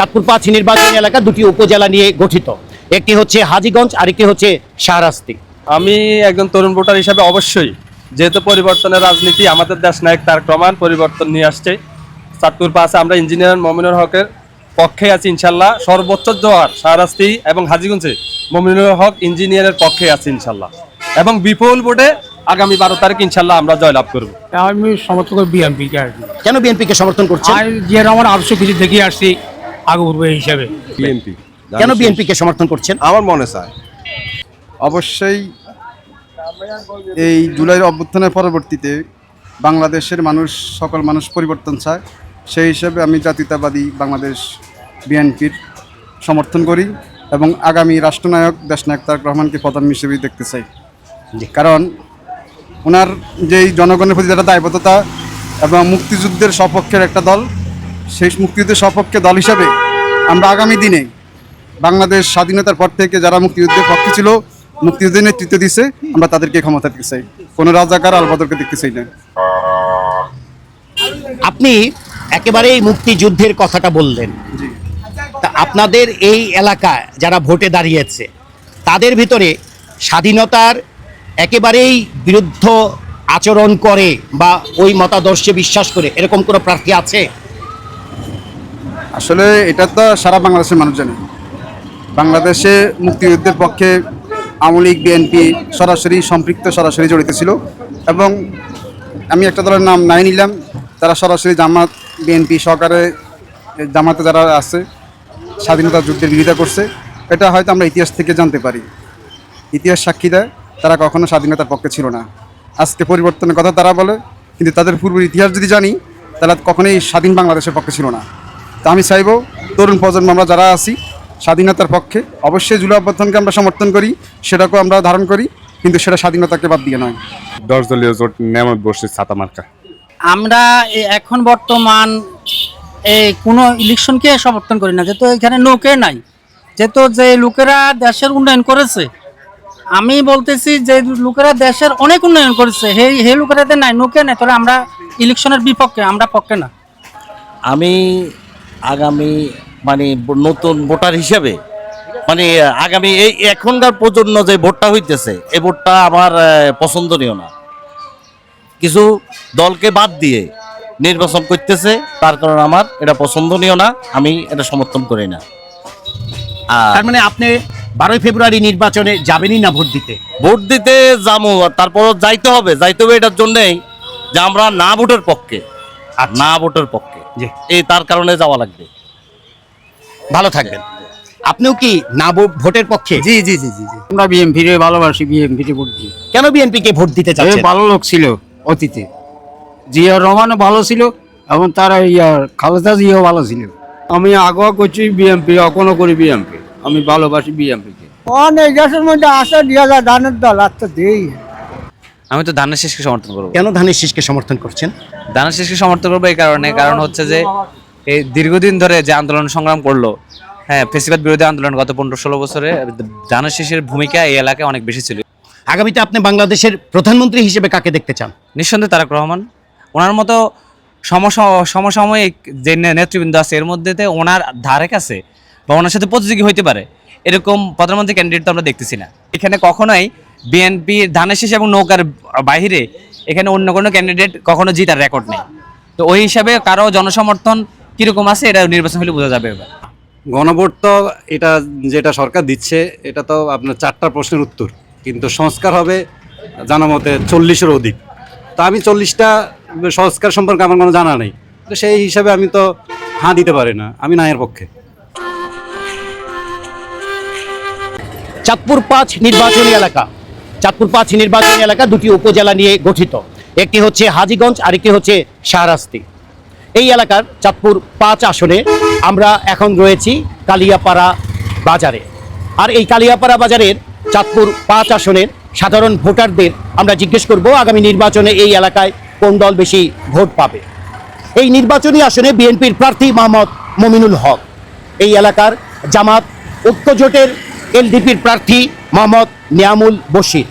চাঁদপুর পাঁচ নির্বাচনী এলাকা দুটি উপজেলা নিয়ে গঠিত। একটি হচ্ছে হাজীগঞ্জ আরেকটি হচ্ছে শাহরাস্তি। আমি একজন তরুণ ভোটার হিসাবে অবশ্যই যেহেতু পরিবর্তনের রাজনীতি আমাদের দেশ নায়ক তার প্রমাণ পরিবর্তন নিয়ে আসছে। চাঁদপুর পাশে আমরা ইঞ্জিনিয়ার মমিনুর হকের পক্ষে আছি ইনশাল্লাহ। সর্বোচ্চ জোয়ার শাহরাস্তি এবং হাজিগঞ্জে মমিনুর হক ইঞ্জিনিয়ারের পক্ষে আছি ইনশাল্লাহ। এবং বিপুল ভোটে আগামী বারো তারিখ ইনশাল্লাহ আমরা জয়লাভ করব। আমি সমর্থন করি বিএনপিকে আর কি। কেন বিএনপিকে সমর্থন করছি আর যে আমার আদর্শ কিছু দেখে আসছি। আগে উঠবে এই হিসাবে বিএনপি কেন বিএনপিকে সমর্থন করছেন? আমার মনে চায় অবশ্যই এই জুলাইয়ের অভ্যুত্থানের পরবর্তীতে বাংলাদেশের মানুষ সকল মানুষ পরিবর্তন চায়। সেই হিসেবে আমি জাতীয়তাবাদী বাংলাদেশ বিএনপির সমর্থন করি এবং আগামী রাষ্ট্রনায়ক দেশনায়ক তারেক রহমানকে প্রধান হিসেবেই দেখতে চাই। কারণ ওনার যেই জনগণের প্রতি একটা দায়বদ্ধতা এবং মুক্তিযুদ্ধের সপক্ষের একটা দল সেই মুক্তিযুদ্ধের সপক্ষে দল হিসাবে আমরা আগামী দিনে বাংলাদেশ স্বাধীনতার পর থেকে যারা মুক্তিযুদ্ধের পক্ষে ছিল মুক্তিযুদ্ধের নেতৃত্ব দিছে আমরা তাদেরকে ক্ষমতা দিতে চাই। কোনো রাজাকার আলবদরকে দেখতে চাই না। আপনি একেবারেই মুক্তিযুদ্ধের কথাটা বললেন। তা আপনাদের এই এলাকায় যারা ভোটে দাঁড়িয়েছে তাদের ভিতরে স্বাধীনতার একেবারেই বিরুদ্ধ আচরণ করে বা ওই মতাদর্শে বিশ্বাস করে এরকম কোনো প্রার্থী আছে? আসলে এটা তো সারা বাংলাদেশের মানুষ জানে। বাংলাদেশে মুক্তিযুদ্ধের পক্ষে আওয়ামী লীগ, বিএনপি সরাসরি, সম্পৃক্ত সরাসরি জড়িত ছিল এবং আমি একটা দলের নাম নাই নিলাম, তারা সরাসরি জামাত, বিএনপি সরকারে জামাতে যারা আছে, স্বাধীনতা যুদ্ধের বিরোধিতা করছে, এটা হয়তো আমরা ইতিহাস থেকে জানতে পারি। ইতিহাস সাক্ষী দেয়, তারা কখনো স্বাধীনতার পক্ষে ছিল না। আজকে পরিবর্তনের কথা তারা বলে, কিন্তু তাদের পূর্বের ইতিহাস যদি জানি, তাহলে কখনোই স্বাধীন বাংলাদেশের পক্ষে ছিল না। তা আমি চাইব তরুণ প্রজন্ম আমরা যারা আছি স্বাধীনতার পক্ষে অবশ্যই জুলাই অভ্যর্থনকে আমরা সমর্থন করি সেটাকেও আমরা ধারণ করি কিন্তু সেটা স্বাধীনতাকে বাদ দিয়ে নয়। দশ দলীয় জোট নেমত বসছে ছাতা মার্কা। আমরা এখন বর্তমান এই কোনো ইলেকশনকে সমর্থন করি না যেহেতু এখানে নৌকে নাই। যেহেতু যে লোকেরা দেশের উন্নয়ন করেছে আমি বলতেছি যে লোকেরা দেশের অনেক উন্নয়ন করেছে সেই সেই লোকেরাতে নাই নৌকে নাই তাহলে আমরা ইলেকশনের বিপক্ষে আমরা পক্ষে না। আমি আগামী মানে নতুন ভোটার হিসেবে মানে আগামী এই এখনকার প্রজন্ম যে ভোটটা হইতেছে এই ভোটটা আমার পছন্দনীয় না। কিছু দলকে বাদ দিয়ে নির্বাচন করতেছে তার কারণে আমার এটা পছন্দনীয় না আমি এটা সমর্থন করি না। আর তার মানে আপনি বারোই ফেব্রুয়ারি নির্বাচনে যাবেনই না ভোট দিতে? ভোট দিতে যাব তারপর যাইতে হবে যাইতে হবে এটার জন্যেই যে আমরা না ভোটের পক্ষে আর না ভোটের পক্ষে। জি। এই তার কারণে যাওয়া লাগবে। ভালো থাকবেন। আপনিও কি না ভোটের পক্ষে? জি জি জি জি আমরা বিএনপি রে ভালোবাসি বিএনপি রে ভোট দিই। কেন বিএনপিকে ভোট দিতে চাচ্ছেন? ভালো লোক ছিল অতীতে। জিয়া রহমানও ভালো ছিল এবং তারা ইয়ার খালেদা জিয়াও ভালো ছিল। আমি আগেও করছি বিএনপি এখনও করি বিএনপি। আমি ভালোবাসি বিএনপিকে অনেক দেশের মধ্যে আসা দিয়া যায় ধানের দল আর তো দেই আমি তো ধানের শীষকে সমর্থন করব। কেন ধানের শীষকে সমর্থন করছেন? ধানের শীষকে সমর্থন করব এই কারণে কারণ হচ্ছে যে এই দীর্ঘদিন ধরে যে আন্দোলন সংগ্রাম করল হ্যাঁ ফেসিবাদ বিরোধী আন্দোলন গত পনেরো ষোলো বছরে ধানের শীষের ভূমিকা এই এলাকায় অনেক বেশি ছিল। আগামীতে আপনি বাংলাদেশের প্রধানমন্ত্রী হিসেবে কাকে দেখতে চান? নিঃসন্দেহে তারেক রহমান। ওনার মতো সমস- সমসাময়িক যে নেতৃবৃন্দ আছে এর মধ্যে ওনার ধারে কাছে বা ওনার সাথে প্রতিযোগী হইতে পারে এরকম প্রধানমন্ত্রী ক্যান্ডিডেট তো আমরা দেখতেছি না। এখানে কখনোই বিএনপি ধানের শীষ এবং নৌকার বাইরে এখানে অন্য কোনো ক্যান্ডিডেট কখনো জিতার রেকর্ড নেই। তো ওই হিসাবে কারও জনসমর্থন কীরকম আছে এটা নির্বাচন হলে বোঝা যাবে এবার। গণভোট তো এটা যেটা সরকার দিচ্ছে এটা তো আপনার চারটা প্রশ্নের উত্তর। কিন্তু সংস্কার হবে জানা মতে চল্লিশের অধিক। তা আমি চল্লিশটা সংস্কার সম্পর্কে আমার কোনো জানা নেই। তো সেই হিসাবে আমি তো হাঁ দিতে পারি না আমি নায়ের পক্ষে। চাঁদপুর পাঁচ নির্বাচনী এলাকা। চাঁদপুর পাঁচ নির্বাচনী এলাকা দুটি উপজেলা নিয়ে গঠিত। একটি হচ্ছে হাজীগঞ্জ, আরেকটি হচ্ছে শাহরাস্তি। এই এলাকার চাঁদপুর পাঁচ আসনে আমরা এখন রয়েছি কালিয়াপাড়া বাজারে। আর এই কালিয়াপাড়া বাজারের চাঁদপুর পাঁচ আসনের সাধারণ ভোটারদের আমরা জিজ্ঞেস করব, আগামী নির্বাচনে এই এলাকায় কোন দল বেশি ভোট পাবে? এই নির্বাচনী আসনে বিএনপির প্রার্থী মোহাম্মদ মমিনুল হক। এই এলাকার জামাত ঐক্যজোটের এলডিপির প্রার্থী মোহাম্মদ নিয়ামুল বশির।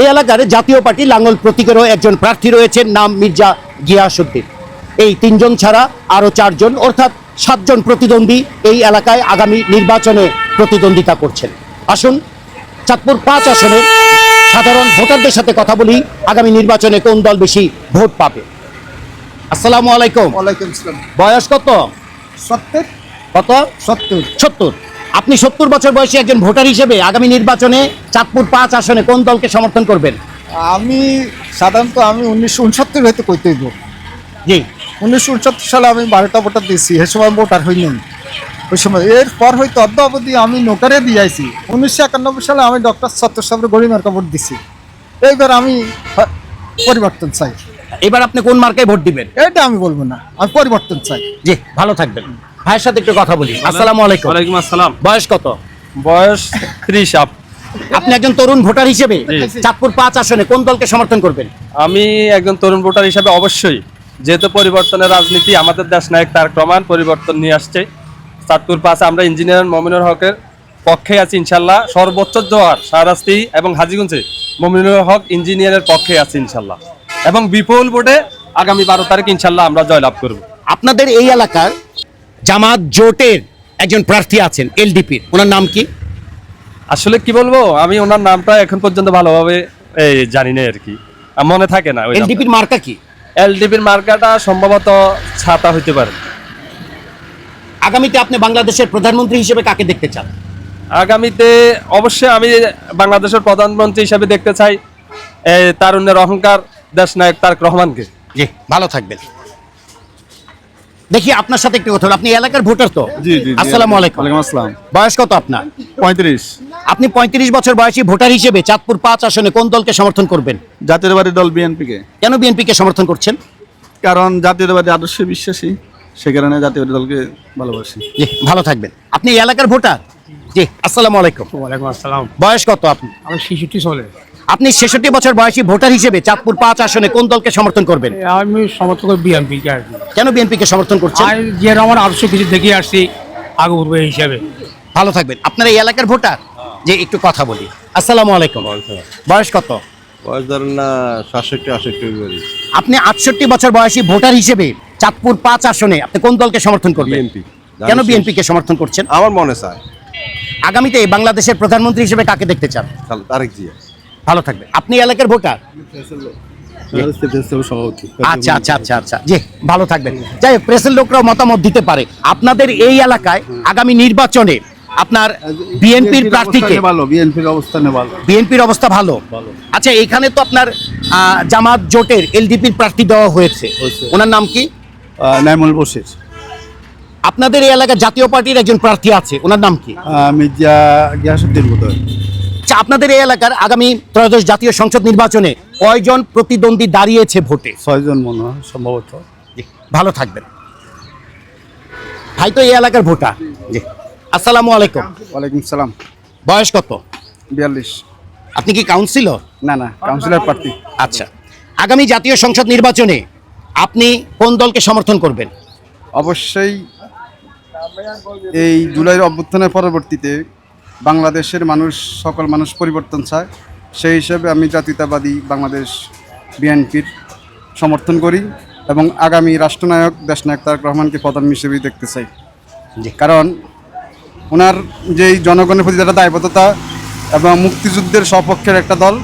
এই এলাকার জাতীয় পার্টি লাঙ্গল প্রতীকেরও একজন প্রার্থী রয়েছেন নাম মির্জা গিয়াসুদ্দিন এই তিনজন ছাড়া আরও চারজন অর্থাৎ সাতজন প্রতিদ্বন্দ্বী এই এলাকায় আগামী নির্বাচনে প্রতিদ্বন্দ্বিতা করছেন। আসুন চাঁদপুর পাঁচ আসনে সাধারণ ভোটারদের সাথে কথা বলি আগামী নির্বাচনে কোন দল বেশি ভোট পাবে? আসসালামু আলাইকুম। ওয়ালাইকুম আসসালাম। বয়স কত? সত্তর। কত? সত্তর। সত্তর। আপনি সত্তর বছর বয়সী একজন ভোটার হিসেবে আগামী নির্বাচনে চাঁদপুর পাঁচ আসনে কোন দলকে সমর্থন করবেন? আমি সাধারণত আমি উনিশশো উনসত্তর হয়তো করতে হইব। জি। উনিশশো উনসত্তর সালে আমি বারোটা ভোটার দিয়েছি সে সময় ভোটার হইনি ওই সময় এরপর হয়তো অর্ধ অবধি আমি নৌকারে দিয়েছি উনিশশো একানব্বই সালে আমি ডক্টর সত্তর সাহেবের গরিমার ভোট দিছি। এইবার আমি পরিবর্তন চাই। এবার আপনি কোন মার্কায় ভোট দিবেন? এটা আমি বলব না আমি পরিবর্তন চাই। জি ভালো থাকবেন। ভাইয়ের সাথে একটু কথা বলি। আসসালামু আলাইকুম। ওয়ালাইকুম আসসালাম। বয়স কত? বয়স ত্রিশ আপ। আপনি একজন তরুণ ভোটার হিসেবে চাঁদপুর পাঁচ আসনে কোন দলকে সমর্থন করবেন? আমি একজন তরুণ ভোটার হিসাবে অবশ্যই যেহেতু পরিবর্তনের রাজনীতি আমাদের দেশ নায়ক তার প্রমাণ পরিবর্তন নিয়ে আসছে। চাঁদপুর পাশে আমরা ইঞ্জিনিয়ার মমিনুর হকের পক্ষে আছি ইনশাল্লাহ। সর্বোচ্চ জোয়ার শাহরাস্তি এবং হাজিগঞ্জে মমিনুর হক ইঞ্জিনিয়ারের পক্ষে আছি ইনশাল্লাহ। এবং বিপুল ভোটে আগামী বারো তারিখ ইনশাল্লাহ আমরা জয়লাভ করব। আপনাদের এই এলাকার জামাত জোটের একজন প্রার্থী আছেন এলডিপির। ওনার নাম কি? আসলে কি বলব আমি ওনার নামটা এখন পর্যন্ত ভালোভাবে জানি না আর কি। মনে থাকে না এলডিপির মার্কা কি? এলডিপির মার্কাটা সম্ভবত ছাতা হইতে পারে। আগামীতে আপনি বাংলাদেশের প্রধানমন্ত্রী হিসেবে কাকে দেখতে চান? আগামীতে অবশ্যই আমি বাংলাদেশের প্রধানমন্ত্রী হিসেবে দেখতে চাই তারুণ্যের অহংকার দেশ নায়ক তারক রহমানকে। জি ভালো থাকবেন। দেখি আপনার সাথে একটু কথা হলো। আপনি এলাকার ভোটার তো? জি, জি, জি। আসসালামু আলাইকুম। ওয়ালাইকুম আসসালাম। বয়স কত আপনার? পঁয়ত্রিশ। আপনি পঁয়ত্রিশ বছর বয়সী ভোটার হিসেবে চাঁদপুর পাঁচ আসনে কোন দলকে সমর্থন করবেন? জাতীয়তাবাদী দল বিএনপিকে। কেন বিএনপিকে সমর্থন করছেন? কারণ জাতীয়তাবাদী আদর্শে বিশ্বাসী সে কারণে জাতীয়বাদী দলকে ভালোবাসি। জি ভালো থাকবেন। আপনি এলাকার ভোটার? জি আসসালামু আলাইকুম। ওয়ালাইকুম আসসালাম। বয়স কত আপনি? আমি শিশুটি চলে আপনি ছেষট্টি বছর বয়সী ভোটার হিসেবে চাঁদপুর পাঁচ আসনে কোন দলকে সমর্থন করবেন? আমি সমর্থক বিএনপি কে আর কি। কেন বিএনপিকে সমর্থন করছেন? যে আমার আদর্শ কিছু দেখে আসছি আগে উঠবে হিসাবে। ভালো থাকবেন। আপনার এই এলাকার ভোটার? যে একটু কথা বলি। আসসালামু আলাইকুম। বয়স কত? বয়স ধরেন না সাতষট্টি আষট্টি আপনি আটষট্টি বছর বয়সী ভোটার হিসেবে চাঁদপুর পাঁচ আসনে আপনি কোন দলকে সমর্থন করবেন? বিএনপি। কেন বিএনপি কে সমর্থন করছেন? আমার মনে চায়। আগামীতে বাংলাদেশের প্রধানমন্ত্রী হিসেবে কাকে দেখতে চান? তারেক জিয়া। ভালো থাকবেন। আপনি এলাকার ভোটার? আচ্ছা আচ্ছা আচ্ছা আচ্ছা। জি ভালো থাকবেন। যাই হোক প্রেসের লোকরাও মতামত দিতে পারে। আপনাদের এই এলাকায় আগামী নির্বাচনে আপনার বিএনপির প্রার্থীকে ভালো বিএনপির অবস্থানে ভালো। বিএনপির অবস্থা ভালো? আচ্ছা এখানে তো আপনার জামাত জোটের এলডিপির প্রার্থী দেওয়া হয়েছে। ওনার নাম কি? নাইমুল বসির আপনাদের এই এলাকায় জাতীয় পার্টির একজন প্রার্থী আছে। ওনার নাম কি? মির্জা গিয়াসুদ্দিন বোধ আচ্ছা আপনাদের এই এলাকার আগামী ত্রয়োদশ জাতীয় সংসদ নির্বাচনে কয়জন প্রতিদ্বন্দ্বী দাঁড়িয়েছে ভোটে? ছয়জন মনে হয় সম্ভবত। ভালো থাকবেন। ভাই তো এই এলাকার ভোটার। জি আসসালামু আলাইকুম। ওয়ালাইকুম সালাম। বয়স কত? বিয়াল্লিশ। আপনি কি কাউন্সিলর? না না কাউন্সিলর প্রার্থী। আচ্ছা আগামী জাতীয় সংসদ নির্বাচনে আপনি কোন দলকে সমর্থন করবেন? অবশ্যই এই জুলাইয়ের অভ্যুত্থানের পরবর্তীতে বাংলাদেশের মানুষ সকল মানুষ পরিবর্তন চায়। সেই হিসেবে আমি জাতীয়তাবাদী বাংলাদেশ বিএনপির সমর্থন করি এবং আগামী রাষ্ট্রনায়ক দেশনায়ক তারেক রহমানকে প্রধান হিসেবেই দেখতে চাই। কারণ ওনার যেই জনগণের প্রতি একটা দায়বদ্ধতা এবং মুক্তিযুদ্ধের সপক্ষের একটা দল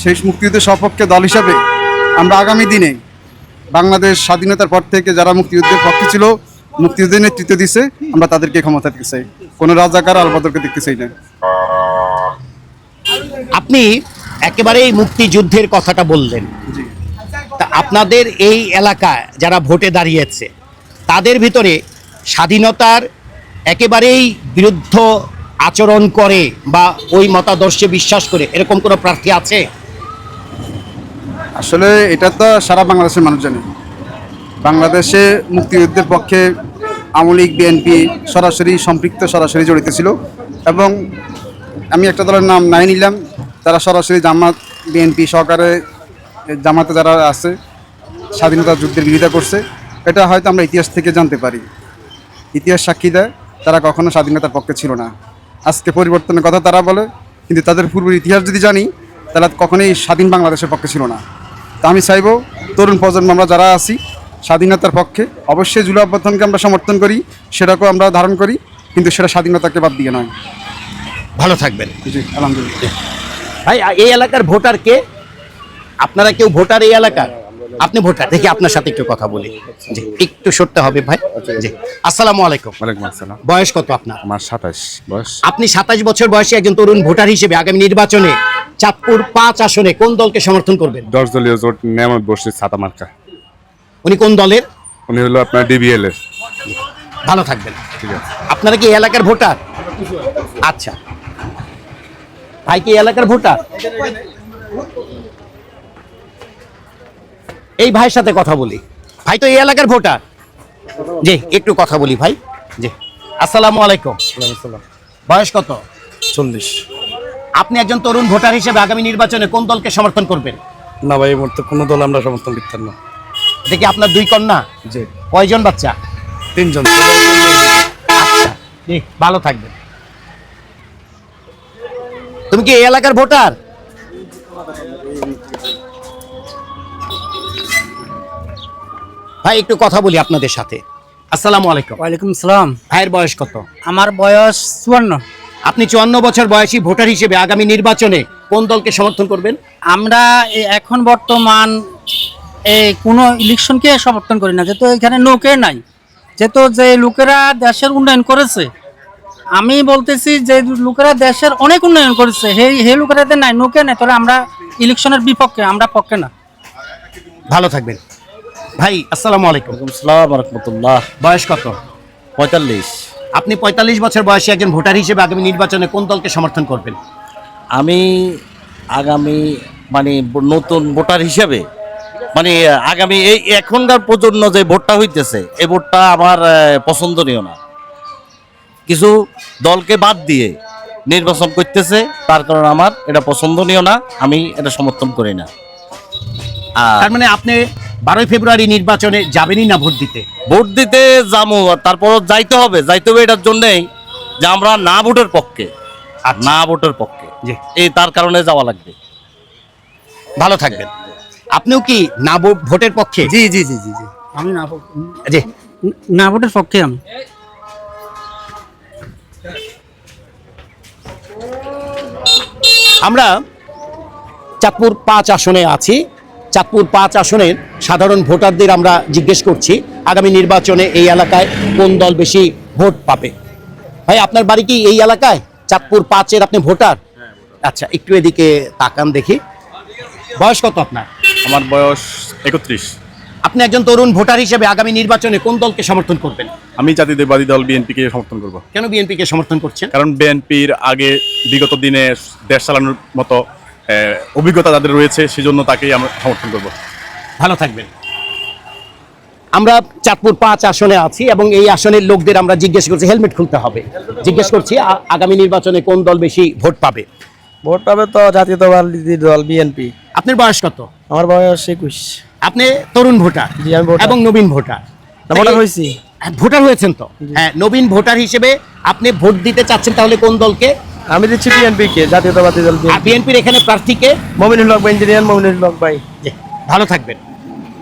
সেই মুক্তিযুদ্ধের সপক্ষে দল হিসাবে আমরা আগামী দিনে বাংলাদেশ স্বাধীনতার পর থেকে যারা মুক্তিযুদ্ধের পক্ষে ছিল মুক্তিযুদ্ধের নেতৃত্ব দিছে আমরা তাদেরকে ক্ষমতা দিতে চাই। কোনো রাজাকার আলবদরকে দেখতে চাই না। আপনি একেবারেই মুক্তিযুদ্ধের কথাটা বললেন। তা আপনাদের এই এলাকায় যারা ভোটে দাঁড়িয়েছে তাদের ভিতরে স্বাধীনতার একেবারেই বিরুদ্ধ আচরণ করে বা ওই মতাদর্শে বিশ্বাস করে এরকম কোনো প্রার্থী আছে? আসলে এটা তো সারা বাংলাদেশের মানুষ জানে। বাংলাদেশে মুক্তিযুদ্ধের পক্ষে আওয়ামী লীগ বিএনপি সরাসরি, সম্পৃক্ত সরাসরি জড়িত ছিল। এবং আমি একটা দলের নাম নাই নিলাম, তারা সরাসরি জামাত বিএনপি সহকারে জামাতে যারা আছে, স্বাধীনতা যুদ্ধের বিরোধিতা করছে, এটা হয়তো আমরা ইতিহাস থেকে জানতে পারি। ইতিহাস সাক্ষী দেয়, তারা কখনো স্বাধীনতার পক্ষে ছিল না। আজকে পরিবর্তনের কথা তারা বলে, কিন্তু তাদের পূর্বের ইতিহাস যদি জানি, তারা কখনোই স্বাধীন বাংলাদেশের পক্ষে ছিল না। তা আমি চাইব, তরুণ প্রজন্ম আমরা যারা আছি স্বাধীনতার পক্ষে। অবশ্যই জুলাই অভ্যর্থনকে আমরা সমর্থন করি সেটাকেও আমরা ধারণ করি কিন্তু সেটা স্বাধীনতাকে বাদ দিয়ে নয়। ভালো থাকবেন। জি আলহামদুলিল্লাহ। ভাই এই এলাকার ভোটার কে? আপনারা কেউ ভোটার এই এলাকার? আপনি ভোটার দেখি আপনার সাথে একটু কথা বলি। জি একটু সরতে হবে ভাই। জি আসসালামু আলাইকুম। ওয়ালাইকুম আসসালাম। বয়স কত আপনার? আমার সাতাশ বয়স। আপনি সাতাশ বছর বয়সী একজন তরুণ ভোটার হিসেবে আগামী নির্বাচনে চাঁদপুর পাঁচ আসনে কোন দলকে সমর্থন করবেন? দশ দলীয় জোট নিয়ামত বসছে ছাতা মার্কা উনি কোন দলের? উনি হলো আপনার ডিবিএল এর। ভালো থাকবেন। ঠিক আছে। আপনারা কি এলাকার ভোটার? আচ্ছা। ভাই কি এই এলাকার ভোটার? এই ভাইয়ের সাথে কথা বলি। ভাই তো এই এলাকার ভোটার? জি একটু কথা বলি ভাই। জি। আসসালামু আলাইকুম। বয়স কত? চল্লিশ। আপনি একজন তরুণ ভোটার হিসেবে আগামী নির্বাচনে কোন দলকে সমর্থন করবেন? না ভাই এই মুহূর্তে কোনো দল আমরা সমর্থন করতাম না। দেখি আপনার দুই কন্যা? জি। কয়জন বাচ্চা? তিনজন। আচ্ছা ভালো থাকবেন। তুমি কি এই এলাকার ভোটার? ভাই একটু কথা বলি আপনাদের সাথে। আসসালামু আলাইকুম। ওয়ালাইকুম সালাম। ভাইয়ের বয়স কত? আমার বয়স চুয়ান্ন। আপনি চুয়ান্ন বছর বয়সী ভোটার হিসেবে আগামী নির্বাচনে কোন দলকে সমর্থন করবেন? আমরা এ- এখন বর্তমান এই কোনো ইলেকশনকে সমর্থন করি না। যেহেতু এখানে নৌকে নাই যেহেতু যে লোকেরা দেশের উন্নয়ন করেছে আমি বলতেছি যে লোকেরা দেশের অনেক উন্নয়ন করেছে সেই সেই লোকেরাতে নাই নৌকে নাই তাহলে আমরা ইলেকশনের বিপক্ষে আমরা পক্ষে না। ভালো থাকবেন। ভাই আসসালামু আলাইকুম। সালাম রহমতুল্লাহ বয়স কত? পঁয়তাল্লিশ। আপনি পঁয়তাল্লিশ বছর বয়সী একজন ভোটার হিসেবে আগামী নির্বাচনে কোন দলকে সমর্থন করবেন? আমি আগামী মানে নতুন ভোটার হিসেবে মানে আগামী এই এখনকার প্রজন্ম যে ভোটটা হইতেছে এই ভোটটা আমার পছন্দনীয় না। কিছু দলকে বাদ দিয়ে নির্বাচন করতেছে তার কারণে আমার এটা পছন্দনীয় না আমি এটা সমর্থন করি না। আর তার মানে আপনি বারোই ফেব্রুয়ারি নির্বাচনে যাবেনই না ভোট দিতে? ভোট দিতে যাব তারপর যাইতে হবে যাইতে হবে এটার জন্যেই যে আমরা না ভোটের পক্ষে আর না ভোটের পক্ষে। এই তার কারণে যাওয়া লাগবে। ভালো থাকবেন। আপনিও কি না ভোটের পক্ষে? জি জি জি জি জি। আমি না ভোট- জি। না ভোটের পক্ষে আমি। আমরা চাঁদপুর পাঁচ আসনে আছি। চাঁদপুর পাঁচ আসনের সাধারণ ভোটারদের আমরা জিজ্ঞেস করছি আগামী নির্বাচনে এই এলাকায় কোন দল বেশি ভোট পাবে? ভাই আপনার বাড়ি কি এই এলাকায়? চাঁদপুর পাঁচের আপনি ভোটার। আচ্ছা একটু এদিকে তাকান দেখি। বয়স কত আপনার? আমার বয়স একত্রিশ। আপনি একজন তরুণ ভোটার হিসেবে আগামী নির্বাচনে কোন দলকে সমর্থন করবেন? আমি জাতীয়তাবাদী দল বিএনপিকে সমর্থন করব। কেন বিএনপিকে সমর্থন করছেন? কারণ বিএনপির আগে বিগত দিনে দেশ চালানোর মতো অভিজ্ঞতা যাদের রয়েছে সেজন্য তাকেই আমরা সমর্থন করব। ভালো থাকবেন। আমরা চাঁদপুর পাঁচ আসনে আছি এবং এই আসনের লোকদের আমরা জিজ্ঞেস করছি হেলমেট খুলতে হবে। জিজ্ঞেস করছি আগামী নির্বাচনে কোন দল বেশি ভোট পাবে? ভোট পাবে তো জাতীয়তাবাদী দল বিএনপি আপনার বয়স কত? আমার বয়স একুশ। আপনি তরুণ ভোটার জি, আমি ভোটার। এবং নবীন ভোটার। ভোটার হয়েছি। হ্যাঁ, ভোটার হয়েছেন তো? হ্যাঁ নবীন ভোটার হিসেবে আপনি ভোট দিতে চাচ্ছেন তাহলে কোন দলকে? আমি দিচ্ছি বিএনপি কে জাতীয়তাবাদী দল বিএনপির এখানে প্রার্থীকে মমিনুল হক ভাই ইঞ্জিনিয়ার মমিনুল হক ভাই। ভালো থাকবেন।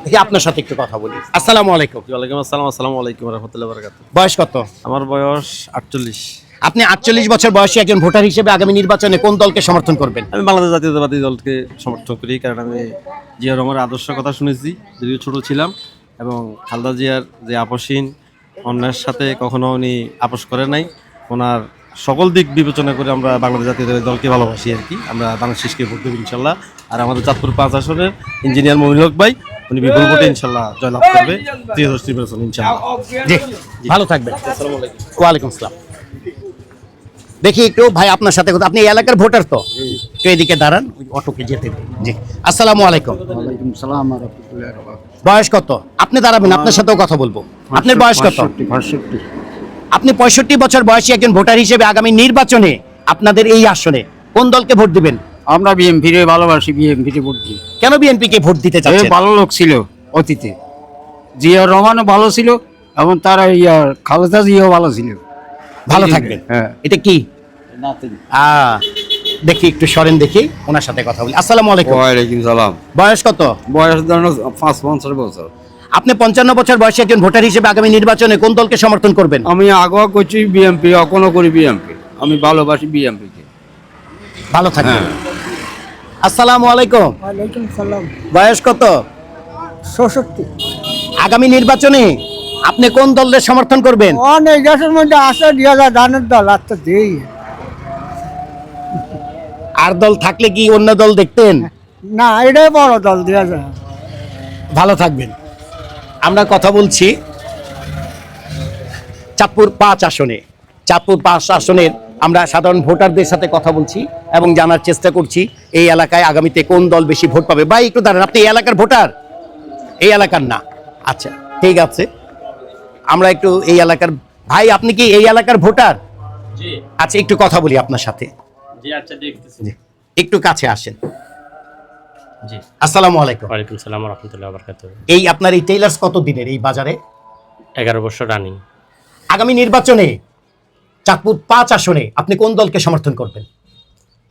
দেখি আপনার সাথে একটু কথা বলি। আসসালামু আলাইকুম। ওয়ালাইকুম আসসালাম আসসালামু আলাইকুম রহমতুল্লাহ বরকাত বয়স কত? আমার বয়স আটচল্লিশ। আপনি আটচল্লিশ বছর বয়সী একজন ভোটার হিসেবে আগামী নির্বাচনে কোন দলকে সমর্থন করবেন? আমি বাংলাদেশ জাতীয়তাবাদী দলকে সমর্থন করি কারণ আমি জিয়া রহমানের আদর্শ কথা শুনেছি যদিও ছোট ছিলাম এবং খালদা জিয়ার যে আপসীন অন্যের সাথে কখনো উনি আপোষ করে নাই ওনার সকল দিক বিবেচনা করে আমরা বাংলাদেশ জাতীয়তাবাদী দলকে ভালোবাসি আর কি। আমরা বাংলাদেশকে ভোট দেবো ইনশাল্লাহ। আর আমাদের চাঁদপুর পাঁচ আসনের ইঞ্জিনিয়ার মমিনুল হক ভাই উনি বিপুল ভোটে ইনশাল্লাহ জয়লাভ করবে ত্রিদশ নির্বাচন ইনশাল্লাহ। জি ভালো থাকবেন। ওয়ালাইকুম আসসালাম। দেখি একটু ভাই আপনার সাথে কথা আপনি এই এলাকার ভোটার তো? একটু এদিকে দাঁড়ান অটোকে যেতে দিন। জি। আসসালামু আলাইকুম। বয়স কত? আপনি দাঁড়াবেন আপনার সাথেও কথা বলব। আপনার বয়স কত? আপনি পঁয়ষট্টি বছর বয়সী একজন ভোটার হিসেবে আগামী নির্বাচনে আপনাদের এই আসনে কোন দলকে ভোট দিবেন? আমরা বিএমপির ভালোবাসি বিএমপিতে ভোট দিই। কেন বিএনপি কে ভোট দিতে চাচ্ছেন? ভালো লোক ছিল অতীতে। জিয়া রহমানও ভালো ছিল এবং তারা ইয়ার খালেদা জিয়াও ভালো ছিল। ভালো থাকবেন। হ্যাঁ। এটা কি? দেখি একটু সরেন দেখি ওনার সাথে কথা বলি। আসসালামু আলাইকুম। ওয়ালাইকুম সালাম। বয়স কত? বয়স ধরুন পাঁচ পঞ্চাশ বছর। আপনি পঞ্চান্ন বছর বয়সে একজন ভোটার হিসেবে আগামী নির্বাচনে কোন দলকে সমর্থন করবেন? আমি আগোয়া করছি বিএমপি এখনও করি বিএমপি আমি ভালোবাসি বিএমপিকে ভালো থাকবেন। আসসালামু আলাইকুম। ওয়ালাইকুম সালাম। বয়স কত? ষষট্টি। আগামী নির্বাচনে আপনি কোন দলের সমর্থন করবেন? অনেক দেশের মধ্যে আসে দিয়া যায় ধানের দল আর তো দেই। আর দল থাকলে কি অন্য দল দেখতেন? না এটাই বড় দল দিয়া যায় ভালো থাকবেন। আমরা কথা বলছি চাঁদপুর পাঁচ আসনে। চাঁদপুর পাঁচ আসনের আমরা সাধারণ ভোটারদের সাথে কথা বলছি এবং জানার চেষ্টা করছি এই এলাকায় আগামীতে কোন দল বেশি ভোট পাবে। বা একটু দাঁড়ান আপনি এই এলাকার ভোটার? এই এলাকার না। আচ্ছা ঠিক আছে। আমরা একটু এই এলাকার ভাই আপনি কি এই এলাকার ভোটার? আচ্ছা একটু কথা বলি আপনার সাথে। আচ্ছা, একটু কাছে আসেন। আসসালামু আলাইকুম। ওয়ালাইকুম সালাম রহমতুল্লাহ বরকাত এই আপনার এই টেইলার্স কত দিনের এই বাজারে? এগারো বছর রানিং। আগামী নির্বাচনে চাঁদপুর পাঁচ আসনে আপনি কোন দলকে সমর্থন করবেন?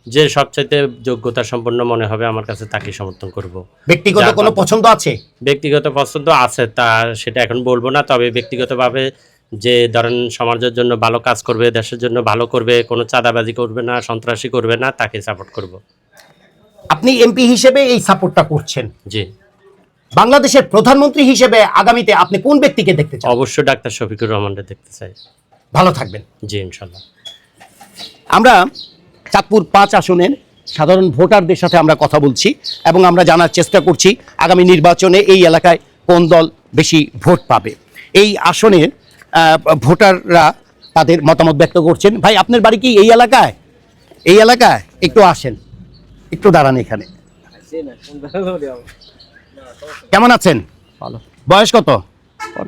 যে সবচাইতে যোগ্যতা সম্পন্ন মনে হবে আমার কাছে তাকে সমর্থন করব। ব্যক্তিগত কোনো পছন্দ আছে? ব্যক্তিগত পছন্দ আছে তা সেটা এখন বলব না তবে ব্যক্তিগতভাবে যে ধরেন সমাজের জন্য ভালো কাজ করবে দেশের জন্য ভালো করবে কোনো চাঁদাবাজি করবে না সন্ত্রাসী করবে না তাকে সাপোর্ট করব। আপনি এমপি হিসেবে এই সাপোর্টটা করছেন। জি। বাংলাদেশের প্রধানমন্ত্রী হিসেবে আগামীতে আপনি কোন ব্যক্তিকে দেখতে চান? অবশ্যই ডাক্তার শফিকুর রহমানকে দেখতে চাই। ভালো থাকবেন। জি ইনশাল্লাহ। আমরা চাঁদপুর পাঁচ আসনের সাধারণ ভোটারদের সাথে আমরা কথা বলছি এবং আমরা জানার চেষ্টা করছি আগামী নির্বাচনে এই এলাকায় কোন দল বেশি ভোট পাবে। এই আসনের ভোটাররা তাদের মতামত ব্যক্ত করছেন। ভাই আপনার বাড়ি কি এই এলাকায়? এই এলাকায়? একটু আসেন। একটু দাঁড়ান এখানে। কেমন আছেন? ভালো। বয়স কত?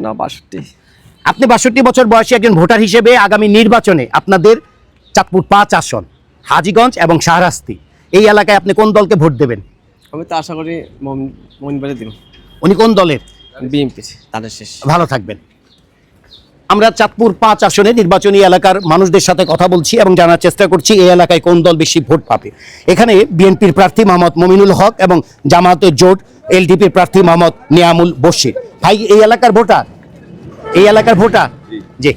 না বাষট্টি। আপনি বাষট্টি বছর বয়সী একজন ভোটার হিসেবে আগামী নির্বাচনে আপনাদের চাঁদপুর পাঁচ আসন হাজীগঞ্জ এবং শাহরাস্তি। এই এলাকায় আপনি কোন দলকে ভোট দেবেন? আমি তো আশা করি মমিনবাড়ি দিব। উনি কোন দলের? বিএমপি তাদের শেষ। ভালো থাকবেন। আমরা চাঁদপুর পাঁচ আসনে নির্বাচনী এলাকার মানুষদের সাথে কথা বলছি এবং জানার চেষ্টা করছি এই এলাকায় কোন দল বেশি ভোট পাবে। এখানে বিএনপির প্রার্থী মোহাম্মদ মমিনুল হক এবং জামায়াতের জোট এলডিপির প্রার্থী মোহাম্মদ নিয়ামুল বশির। ভাই এই এলাকার ভোটার? এই এলাকার ভোটার? জি।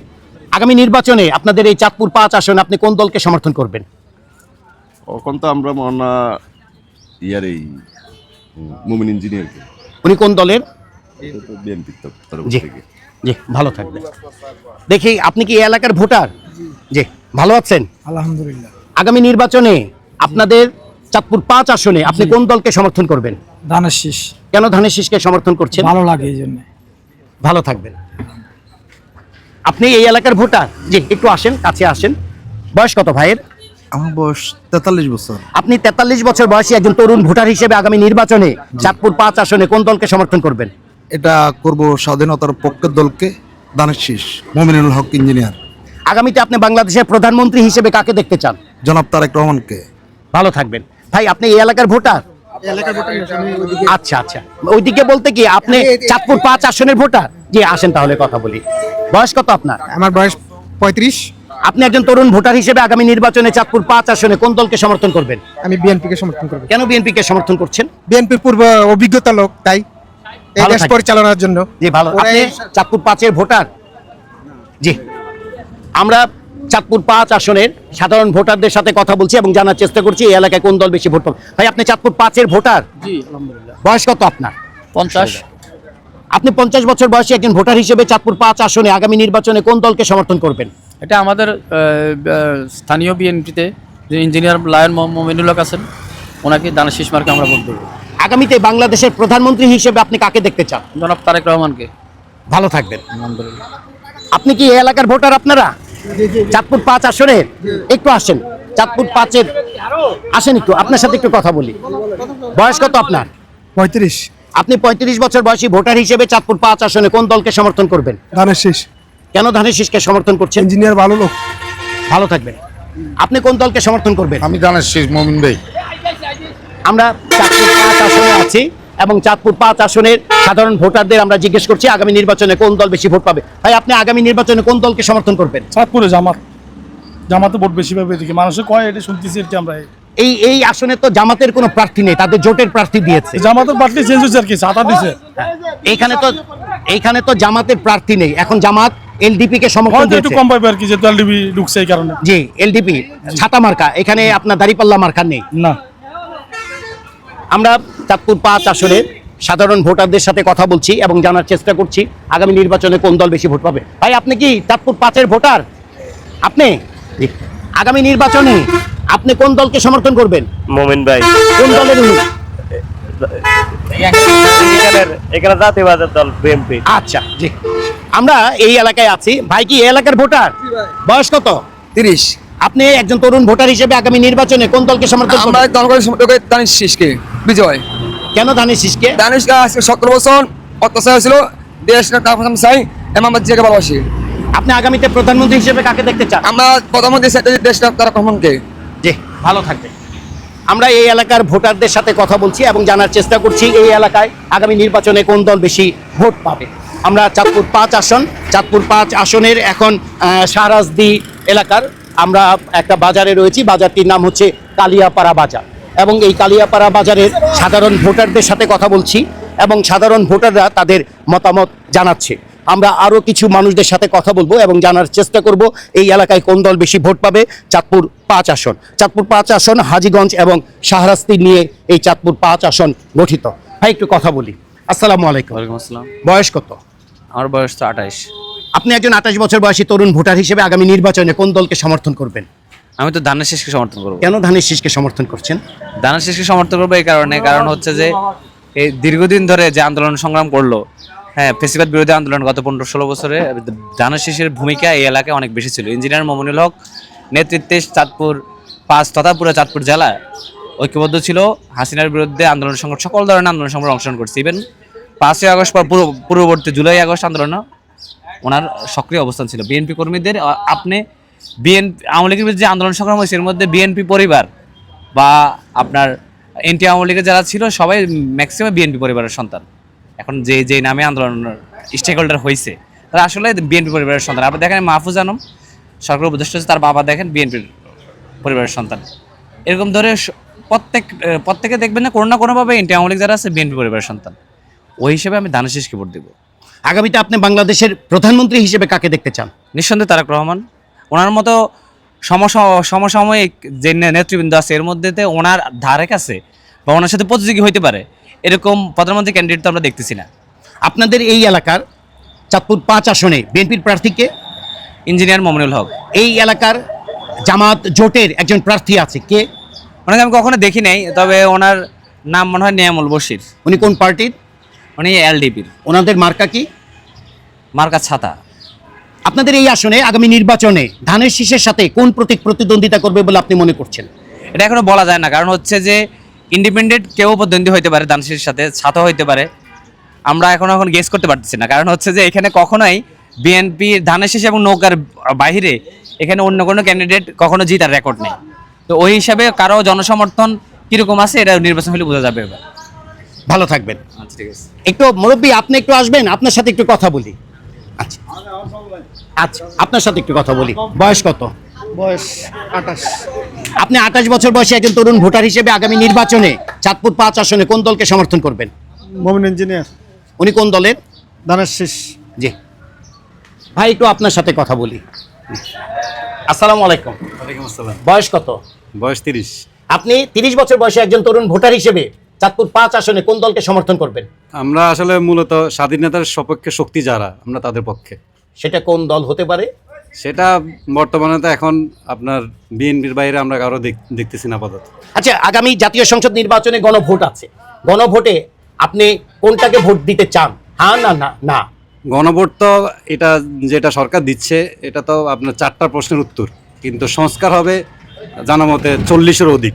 আগামী নির্বাচনে আপনাদের এই চাঁদপুর পাঁচ আসনে আপনি কোন দলকে সমর্থন করবেন? এখন তো আমরা মনে ইয়ার এই মুমিন ইঞ্জিনিয়ারকে। উনি কোন দলের? বিএনপি তরফ থেকে। জি ভালো থাকবেন। দেখি আপনি কি এই এলাকার ভোটার? জি ভালো আছেন? আলহামদুলিল্লাহ। আগামী নির্বাচনে আপনাদের চাঁদপুর পাঁচ আসনে আপনি কোন দলকে সমর্থন করবেন? ধানের শীষ কেন ধানের শীষকে সমর্থন করছেন? ভালো লাগে এই জন্য। ভালো থাকবেন। আপনি এই এলাকার ভোটার? জি একটু আসেন কাছে আসেন। বয়স কত ভাইয়ের? আমার বয়স তেতাল্লিশ বছর। আপনি তেতাল্লিশ বছর বয়সী একজন তরুণ ভোটার হিসেবে আগামী নির্বাচনে চাঁদপুর পাঁচ আসনে কোন দলকে সমর্থন করবেন? এটা করব স্বাধীনতার পক্ষের দলকে দানের শীষ মমিনুল হক ইঞ্জিনিয়ার। আগামীতে আপনি বাংলাদেশের প্রধানমন্ত্রী হিসেবে কাকে দেখতে চান? জনাব তারেক রহমানকে। ভালো থাকবেন। ভাই আপনি এই এলাকার ভোটার? আচ্ছা আচ্ছা। ওইদিকে বলতে কি আপনি চাঁদপুর পাঁচ আসনের ভোটার? জি আসেন তাহলে কথা বলি। বয়স কত আপনার? আমার বয়স পঁয়ত্রিশ। আপনি একজন তরুণ ভোটার হিসেবে আগামী নির্বাচনে চাঁদপুর পাঁচ আসনে কোন দলকে সমর্থন করবেন? আমি বিএনপিকে সমর্থন করব। কেন বিএনপিকে সমর্থন করছেন? বিএনপির পূর্ব অভিজ্ঞতা লোক তাই। এই ভালো দেশ। পরিচালনার জন্য। জি ভালো। ওরা আপনি এই- চাঁদপুর পাঁচের ভোটার? জি। আমরা চাঁদপুর পাঁচ আসনের সাধারণ ভোটারদের সাথে কথা বলছি এবং জানার চেষ্টা করছি এই এলাকায় কোন দল বেশি ভোট পাবে। ভাই আপনি চাঁদপুর পাঁচের ভোটার? জি আলহামদুলিল্লাহ। বয়স কত আপনার? পঞ্চাশ। আপনি পঞ্চাশ বছর বয়সী একজন ভোটার হিসেবে চাঁদপুর পাঁচ আসনে আগামী নির্বাচনে কোন দলকে সমর্থন করবেন? এটা আমাদের স্থানীয় বিএনপিতে যে ইঞ্জিনিয়ার লায়ন মোমিনুল হক আছেন ওনাকে দানা শীষ মার্কে আমরা ভোট দেবো। আগামীতে বাংলাদেশের প্রধানমন্ত্রী হিসেবে আপনি কাকে দেখতে চান? জনাব তারেক রহমানকে। ভালো থাকবেন। আলহামদুলিল্লাহ। আপনি কি এই এলাকার ভোটার আপনারা? চাঁদপুর পাঁচ আসনে? একটু আসেন। চাঁদপুর পাঁচের আসেন একটু আপনার সাথে একটু কথা বলি। বয়স কত আপনার? পঁয়ত্রিশ। আপনি পঁয়ত্রিশ বছর বয়সী ভোটার হিসেবে চাঁদপুর পাঁচ আসনে কোন দলকে সমর্থন করবেন? শীষ। কেন ধানের শীষকে সমর্থন করছেন? ইঞ্জিনিয়ার ভালো লোক। ভালো থাকবেন। আপনি কোন দলকে সমর্থন করবেন? আমি দানের শীষ মমিন ভাই। আমরা চাঁদপুর পাঁচ আসনে আছি এবং চাঁদপুর পাঁচ আসনের সাধারণ ভোটারদের আমরা জিজ্ঞেস করছি আগামী নির্বাচনে কোন দল বেশি ভোট পাবে? ভাই আপনি আগামী নির্বাচনে কোন দলকে সমর্থন করবেন? চাঁদপুরে জামাত। জামাতে ভোট বেশি পাবে এদিকে। মানুষে কয় এটা শুনতেছি এটা আমরা। এই এই আসনে তো জামাতের কোনো প্রার্থী নেই তাদের জোটের প্রার্থী দিয়েছে। জামাতের পার্টি চেঞ্জ হয়েছে আর কি ছাতা দিছে। এইখানে তো এইখানে তো জামাতের প্রার্থী নেই। এখন জামাত এলডিপি কে সমর্থন একটু কম পাইবে আর কি যেহেতু এলডিবি ঢুকছে এই কারণে। জি এলডিপি ছাতা মার্কা এখানে আপনার দাড়িপাল্লা মার্কা নেই। না। আমরা চাঁদপুর পাঁচ আসনে সাধারণ ভোটারদের সাথে কথা বলছি এবং জানার চেষ্টা করছি আগামী নির্বাচনে কোন দল বেশি ভোট পাবে। ভাই আপনি কি চাঁদপুর পাঁচের ভোটার? আপনি? আগামী নির্বাচনে আপনি কোন দলকে সমর্থন করবেন? মোমিন ভাই। কোন দলের এখানে জাতীয়বাদের দল বিএনপি। আচ্ছা জি। আমরা এই এলাকায় আছি। ভাই কি এই এলাকার ভোটার? বয়স কত? তিরিশ। আপনি একজন তরুণ ভোটার হিসেবে আগামী নির্বাচনে কোন দলকে সমর্থন আমরা সমর্থন করি দানিশ বিজয়। কেন ধানের শীষকে দানিশ সতেরো বছর অত্যাচার হয়েছিল। দেশ কাম চাই এবং আমার জিয়াকে ভালোবাসি। আপনি আগামীতে প্রধানমন্ত্রী হিসেবে কাকে দেখতে চান? আমরা প্রধানমন্ত্রী দেশটা তারা রহমানকে জি ভালো থাকবে আমরা এই এলাকার ভোটারদের সাথে কথা বলছি এবং জানার চেষ্টা করছি এই এলাকায় আগামী নির্বাচনে কোন দল বেশি ভোট পাবে। আমরা চাঁদপুর পাঁচ আসন চাঁদপুর পাঁচ আসনের এখন শাহরাজদি এলাকার আমরা একটা বাজারে রয়েছি। বাজারটির নাম হচ্ছে কালিয়াপাড়া বাজার। এবং এই কালিয়াপাড়া বাজারের সাধারণ ভোটারদের সাথে কথা বলছি এবং সাধারণ ভোটাররা তাদের মতামত জানাচ্ছে। আমরা আরও কিছু মানুষদের সাথে কথা বলব এবং জানার চেষ্টা করব এই এলাকায় কোন দল বেশি ভোট পাবে চাঁদপুর পাঁচ আসন। চাঁদপুর পাঁচ আসন হাজীগঞ্জ এবং শাহরাস্তি নিয়ে এই চাঁদপুর পাঁচ আসন গঠিত। ভাই একটু কথা বলি। আসসালামু আলাইকুম। বয়স কত? আমার বয়স তো আঠাইশ। আপনি একজন আঠাশ বছর বয়সী তরুণ ভোটার হিসেবে আগামী নির্বাচনে কোন দলকে সমর্থন করবেন? আমি তো ধানের শেষকে সমর্থন করব। কেন ধানের শীষকে সমর্থন করছেন? ধানের শেষকে সমর্থন করব এই কারণে কারণ হচ্ছে যে এই দীর্ঘদিন ধরে যে আন্দোলন সংগ্রাম করল হ্যাঁ ফেসিবাদ বিরোধী আন্দোলন গত পনেরো ষোলো বছরে ধানের শেষের ভূমিকা এই এলাকায় অনেক বেশি ছিল। ইঞ্জিনিয়ার মমিনুল হক নেতৃত্বে চাঁদপুর পাঁচ তথা পুরো চাঁদপুর জেলা ঐক্যবদ্ধ ছিল। হাসিনার বিরুদ্ধে আন্দোলন সংগ্রাম সকল ধরনের আন্দোলন সংগ্রাম অংশগ্রহণ করছে। ইভেন পাঁচই আগস্ট পর পূর্ব- পূর্ববর্তী জুলাই আগস্ট আন্দোলনে, ওনার সক্রিয় অবস্থান ছিল। বিএনপি কর্মীদের আপনি বিএনপি আওয়ামী লীগের যে আন্দোলন সংগ্রাম হয়েছে, এর মধ্যে বিএনপি পরিবার বা আপনার এনটি আওয়ামী লীগের যারা ছিল, সবাই ম্যাক্সিমাম বিএনপি পরিবারের সন্তান। এখন যে যে নামে আন্দোলন স্টেক হোল্ডার হয়েছে তারা আসলে বিএনপি পরিবারের সন্তান। আপনি দেখেন মাহফুজ আনম সরকার উপদেষ্টা হচ্ছে, তার বাবা দেখেন বিএনপির পরিবারের সন্তান। এরকম ধরে প্রত্যেক প্রত্যেকে দেখবেন না, কোনো না কোনোভাবে এনটি আওয়ামী লীগ যারা আছে, বিএনপি পরিবারের সন্তান। ওই হিসেবে আমি দানেশিসকে ভোট দেবো। আগামীতে আপনি বাংলাদেশের প্রধানমন্ত্রী হিসেবে কাকে দেখতে চান? নিঃসন্দেহে তারেক রহমান। ওনার মতো সমস- সমসাময়িক যে নেতৃবৃন্দ আছে এর মধ্যেতে ওনার ধারে কাছে বা ওনার সাথে প্রতিযোগী হইতে পারে এরকম প্রধানমন্ত্রী ক্যান্ডিডেট তো আমরা দেখতেছি না। আপনাদের এই এলাকার চাঁদপুর পাঁচ আসনে বিএনপির প্রার্থীকে? ইঞ্জিনিয়ার মমিনুল হক। এই এলাকার জামাত জোটের একজন প্রার্থী আছে কে? ওনাকে আমি কখনো দেখি নাই তবে ওনার নাম মনে হয় নিয়ামুল বশির। উনি কোন পার্টির? উনি এলডিপির ওনাদের মার্কা কি? মার্কা ছাতা। আপনাদের এই আসনে আগামী নির্বাচনে ধানের শীষের সাথে কোন প্রতীক প্রতিদ্বন্দ্বিতা করবে বলে আপনি মনে করছেন? এটা এখনও বলা যায় না কারণ হচ্ছে যে ইন্ডিপেন্ডেন্ট কেউ প্রতিদ্বন্দ্বী হইতে পারে দানশীর সাথে ছাতা হইতে পারে। আমরা এখন এখন গেস করতে পারতেছি না কারণ হচ্ছে যে এখানে কখনোই বিএনপি ধানের শেষে এবং নৌকার বাইরে এখানে অন্য কোনো ক্যান্ডিডেট কখনো জিতার রেকর্ড নেই। তো ওই হিসাবে কারও জনসমর্থন কীরকম আছে এটা নির্বাচন হলে বোঝা যাবে এবার। ভালো থাকবেন। আচ্ছা ঠিক আছে। একটু মুরব্বী আপনি একটু আসবেন আপনার সাথে একটু কথা বলি। আচ্ছা। আচ্ছা আপনার সাথে একটু কথা বলি। বয়স কত? বয়স আঠাশ। আপনি আঠাশ বছর বয়সী একজন তরুণ ভোটার হিসেবে আগামী নির্বাচনে চাঁদপুর পাঁচ আসনে কোন দলকে সমর্থন করবেন? মোমিন ইঞ্জিনিয়ার। উনি কোন দলের? দানের শীষ। জি। ভাই একটু আপনার সাথে কথা বলি। আসসালামু আলাইকুম। ওয়ালাইকুম আসসালাম। বয়স কত? বয়স তিরিশ। আপনি তিরিশ বছর বয়সে একজন তরুণ ভোটার হিসেবে চাঁদপুর পাঁচ আসনে কোন দলকে সমর্থন করবেন? আমরা আসলে মূলত স্বাধীনতার সপক্ষে শক্তি যারা আমরা তাদের পক্ষে। সেটা কোন দল হতে পারে? সেটা বর্তমানে তো এখন আপনার বিএনপির বাইরে আমরা কারও দেখ- দেখতেছি না আপাতত। আচ্ছা আগামী জাতীয় সংসদ নির্বাচনে গণভোট আছে। গণভোটে আপনি কোনটাকে ভোট দিতে চান? হ্যাঁ না না না। গণভোট তো এটা যেটা সরকার দিচ্ছে এটা তো আপনার চারটা প্রশ্নের উত্তর। কিন্তু সংস্কার হবে জানা মতে চল্লিশের অধিক।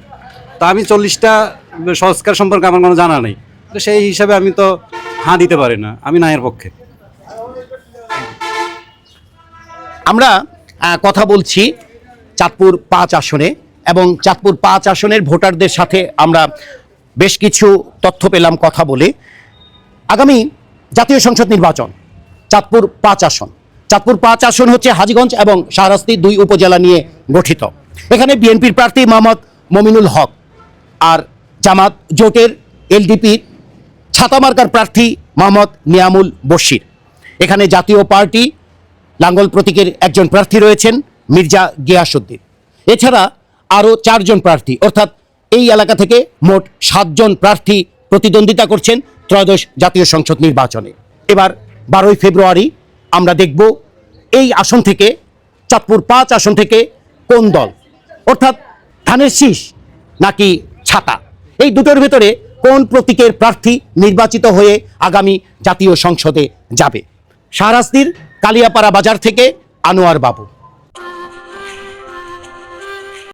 তা আমি চল্লিশটা সংস্কার সম্পর্কে আমার কোনো জানা নেই। তো সেই হিসাবে আমি তো হাঁ দিতে পারি না, আমি নায়ের পক্ষে। আমরা কথা বলছি চাঁদপুর পাঁচ আসনে এবং চাঁদপুর পাঁচ আসনের ভোটারদের সাথে আমরা বেশ কিছু তথ্য পেলাম, কথা বলে। আগামী জাতীয় সংসদ নির্বাচন, চাঁদপুর পাঁচ আসন। চাঁদপুর পাঁচ আসন হচ্ছে হাজীগঞ্জ এবং শাহরাস্তি দুই উপজেলা নিয়ে গঠিত। এখানে বিএনপির প্রার্থী মোহাম্মদ মমিনুল হক আর জামাত জোটের এলডিপির ছাতামার্কার প্রার্থী মোহাম্মদ নিয়ামুল বশির। এখানে জাতীয় পার্টি লাঙ্গল প্রতীকের একজন প্রার্থী রয়েছেন মির্জা গিয়াসুদ্দিন এছাড়া আরও চারজন প্রার্থী, অর্থাৎ এই এলাকা থেকে মোট সাতজন প্রার্থী প্রতিদ্বন্দ্বিতা করছেন ত্রয়োদশ জাতীয় সংসদ নির্বাচনে। এবার বারোই ফেব্রুয়ারি আমরা দেখব এই আসন থেকে, চাঁদপুর পাঁচ আসন থেকে কোন দল? অর্থাৎ ধানের শীষ নাকি ছাতা? এই দুটোর ভেতরে কোন প্রতীকের প্রার্থী নির্বাচিত হয়ে আগামী জাতীয় সংসদে যাবে? শাহরাস্তির কালিয়াপাড়া বাজার থেকে আনোয়ার বাবু।